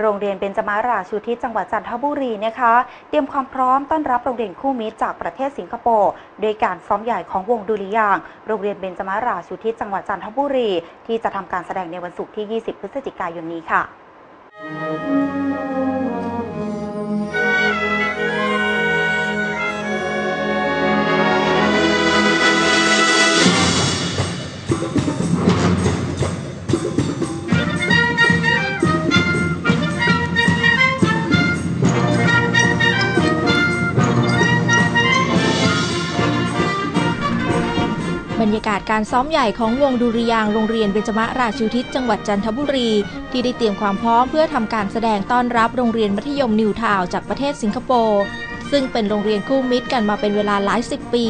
โรงเรียนเบญจมาราชูทิศจังหวัดจันทบุรีนะคะ เตรียมความพร้อมต้อนรับโรงเรียนคู่มิตรจากประเทศสิงคโปร์โดยการซ้อมใหญ่ของวงดุริยาง โรงเรียนเบญจมาราชูทิศจังหวัดจันทบุรี ที่จะทำการแสดงในวันศุกร์ที่ 20 พฤศจิกายนนี้ค่ะ ยากาศการซ้อมใหญ่ของวงดุริยางโรงเรียนเบญจมราชูทิศจังหวัดจันทบุรี ที่ได้เตรียมความพร้อมเพื่อทำการแสดงต้อนรับโรงเรียนมัธยมนิวทาวจากประเทศสิงคโปร์ซึ่งเป็นโรงเรียนคู่มิตรกันมาเป็นเวลาหลายสิบปี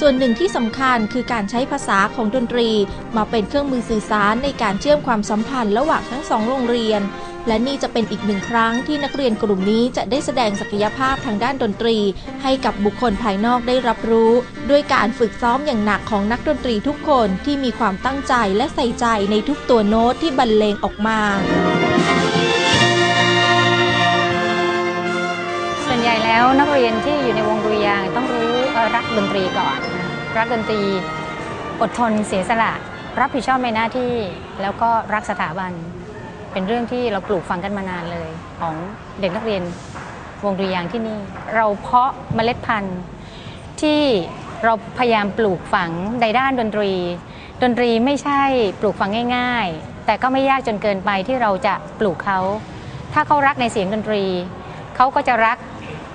ส่วนหนึ่งที่สำคัญคือการใช้ภาษาของดนตรี มาเป็นเครื่องมือสื่อสารในการเชื่อมความสัมพันธ์ระหว่างทั้งสองโรงเรียน และนี่จะเป็นอีกหนึ่งครั้งที่นักเรียนกลุ่มนี้จะได้แสดงศักยภาพทางด้านดนตรี ให้กับบุคคลภายนอกได้รับรู้ ด้วยการฝึกซ้อมอย่างหนักของนักดนตรีทุกคนที่มีความตั้งใจและใส่ใจในทุกตัวโน้ตที่บรรเลงออกมาส่วนใหญ่แล้วนักเรียนที่อยู่ในวงดุริยางต้องรู้รักดนตรีก่อน รักดนตรีอดทนเสียสละ รับผิดชอบในหน้าที่ แล้วก็รักสถาบัน เป็นเรื่องที่เราปลูกฝังกันมานานเลย ของเด็กนักเรียนวงดุริยางที่นี่ เราเพาะเมล็ดพันธุ์ที่เราพยายามปลูกฝังในด้านดนตรี ดนตรีไม่ใช่ปลูกฝังง่าย ๆ แต่ก็ไม่ยากจนเกินไปที่เราจะปลูกเขา ถ้าเขารักในเสียงดนตรี เขาก็จะรัก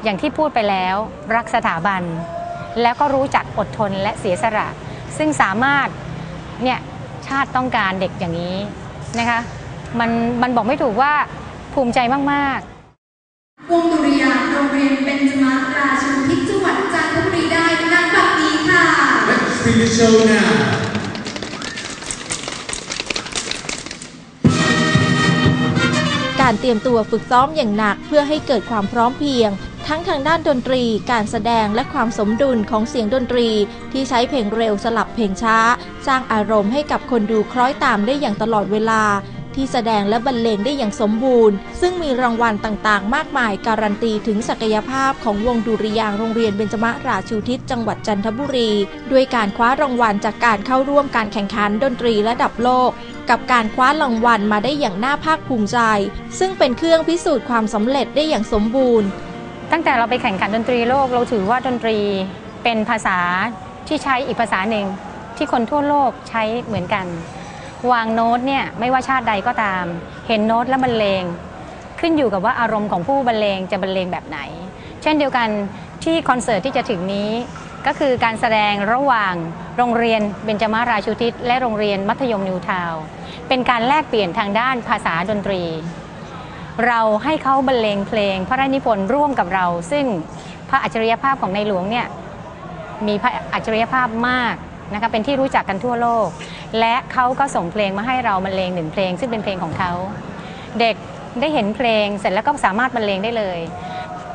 อย่างที่พูดไปแล้ว รักสถาบัน แล้วก็รู้จักอดทนและเสียสละ ซึ่งสามารถเนี่ยชาติต้องการเด็กอย่างนี้นะคะ มันมันบอกไม่ถูกว่าภูมิใจมากๆวงดุริยางค์โรงเรียนเบญจมาราชูทิศจังหวัดจันทบุรีได้ณบัดนี้ค่ะ Let's see the show now. การเตรียมตัวฝึกซ้อมอย่างหนักเพื่อให้เกิดความพร้อมเพรียง ทั้งทางด้านดนตรี การแสดงและความสมดุลของเสียงดนตรี ที่ใช้เพลงเร็วสลับเพลงช้า สร้างอารมณ์ให้กับคนดูคล้อยตามได้อย่างตลอดเวลา ที่แสดงและบรรเลงได้อย่างสมบูรณ์ ซึ่งมีรางวัลต่างๆ มากมายการันตีถึงศักยภาพของวงดุริยางโรงเรียนเบญจมราชูทิศจังหวัดจันทบุรี ด้วยการคว้ารางวัลจากการเข้าร่วมการแข่งขันดนตรีระดับโลก กับการคว้ารางวัลมาได้อย่างน่าภาคภูมิใจ ซึ่งเป็นเครื่องพิสูจน์ความสำเร็จได้อย่างสมบูรณ์ ตั้งแต่เราไปแข่งขันดนตรีโลกเราถือว่าดนตรีเป็นภาษาที่ใช้อีกภาษาหนึ่งที่คนทั่วโลกใช้เหมือนกัน วางโน้ตเนี่ยไม่ว่าชาติใดก็ตาม เห็นโน้ตและบรรเลง ขึ้นอยู่กับว่าอารมณ์ของผู้บรรเลงจะบรรเลงแบบไหน เช่นเดียวกันที่คอนเสิร์ตที่จะถึงนี้ ก็คือการแสดงระหว่างโรงเรียนเบญจมาราชูทิศและโรงเรียนมัธยมนิวทาวเป็นการแลกเปลี่ยนทางด้านภาษาดนตรี เราให้เขาบรรเลงเพลง พระราชนิพนธ์ร่วมกับเรา ซึ่งพระอัจฉริยภาพของในหลวงเนี่ยมีพระอัจฉริยภาพมากนะคะเป็นที่รู้จักกันทั่วโลก และเขาก็ส่งเพลงมาให้เราบรรเลงหนึ่งเพลง ซึ่งเป็นเพลงของเขาเด็กได้เห็นเพลงเสร็จแล้วก็สามารถบรรเลงได้เลย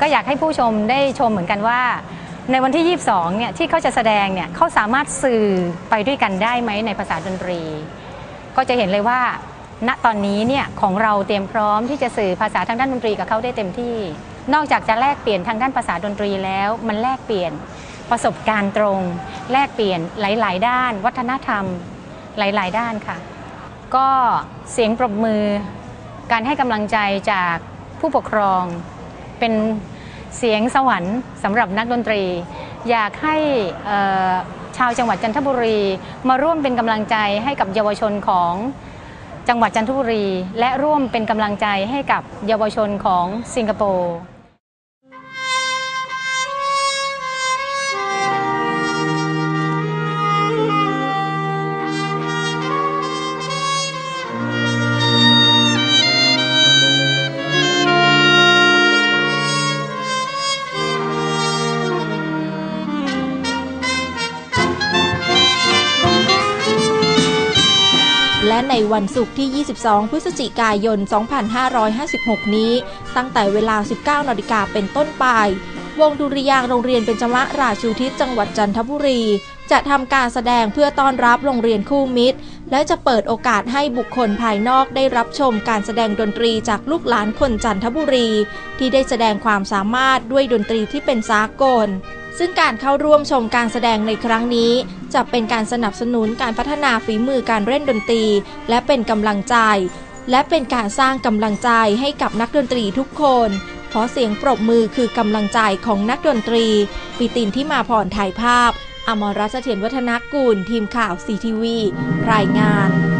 ก็อยากให้ผู้ชมได้ชมเหมือนกันว่า ในวันที่ 22 เนี่ยที่เขาจะแสดงเนี่ยเขาสามารถสื่อไปด้วยกันได้ไหมในภาษาดนตรี ก็จะเห็นเลยว่า ณตอนนี้เนี่ยของเราเตรียมพร้อมที่จะสื่อภาษาทางด้านดนตรีกับเขาได้เต็มที่ นอกจากจะแลกเปลี่ยนทางด้านภาษาดนตรีแล้ว มันแลกเปลี่ยนประสบการณ์ตรง แลกเปลี่ยนหลาย ๆ ด้าน วัฒนธรรม หลาย ๆ ด้านค่ะ ก็เสียงปรบมือ การให้กำลังใจจากผู้ปกครอง เป็นเสียงสวรรค์สำหรับนักดนตรี อยากให้ชาวจังหวัดจันทบุรี มาร่วมเป็นกำลังใจให้กับเยาวชนของจังหวัดจันทบุรี และร่วมเป็นกำลังใจให้กับเยาวชนของสิงคโปร์ และในวันศุกร์ที่ 22 พฤศจิกายน 2556 นี้ ตั้งแต่เวลา 19นาฬิกาเป็นต้นไป วงดุริยางโรงเรียนเบญจมราชูทิศจังหวัดจันทบุรี จะทำการแสดงเพื่อต้อนรับโรงเรียนคู่มิตร และจะเปิดโอกาสให้บุคคลภายนอกได้รับชมการแสดงดนตรีจากลูกหลานคนจันทบุรี ที่ได้แสดงความสามารถด้วยดนตรีที่เป็นสากล ซึ่งการเข้าร่วมชมการแสดงในครั้งนี้ จะเป็นการสนับสนุนการพัฒนาฝีมือการเล่นดนตรี และเป็นกำลังใจ และเป็นการสร้างกำลังใจให้กับนักดนตรีทุกคน เพราะเสียงปรบมือคือกำลังใจของนักดนตรีปิตินที่มาผ่อนถ่ายภาพ อมรรัตน์เถียรวัฒนกุลทีมข่าวซีทีวีรายงาน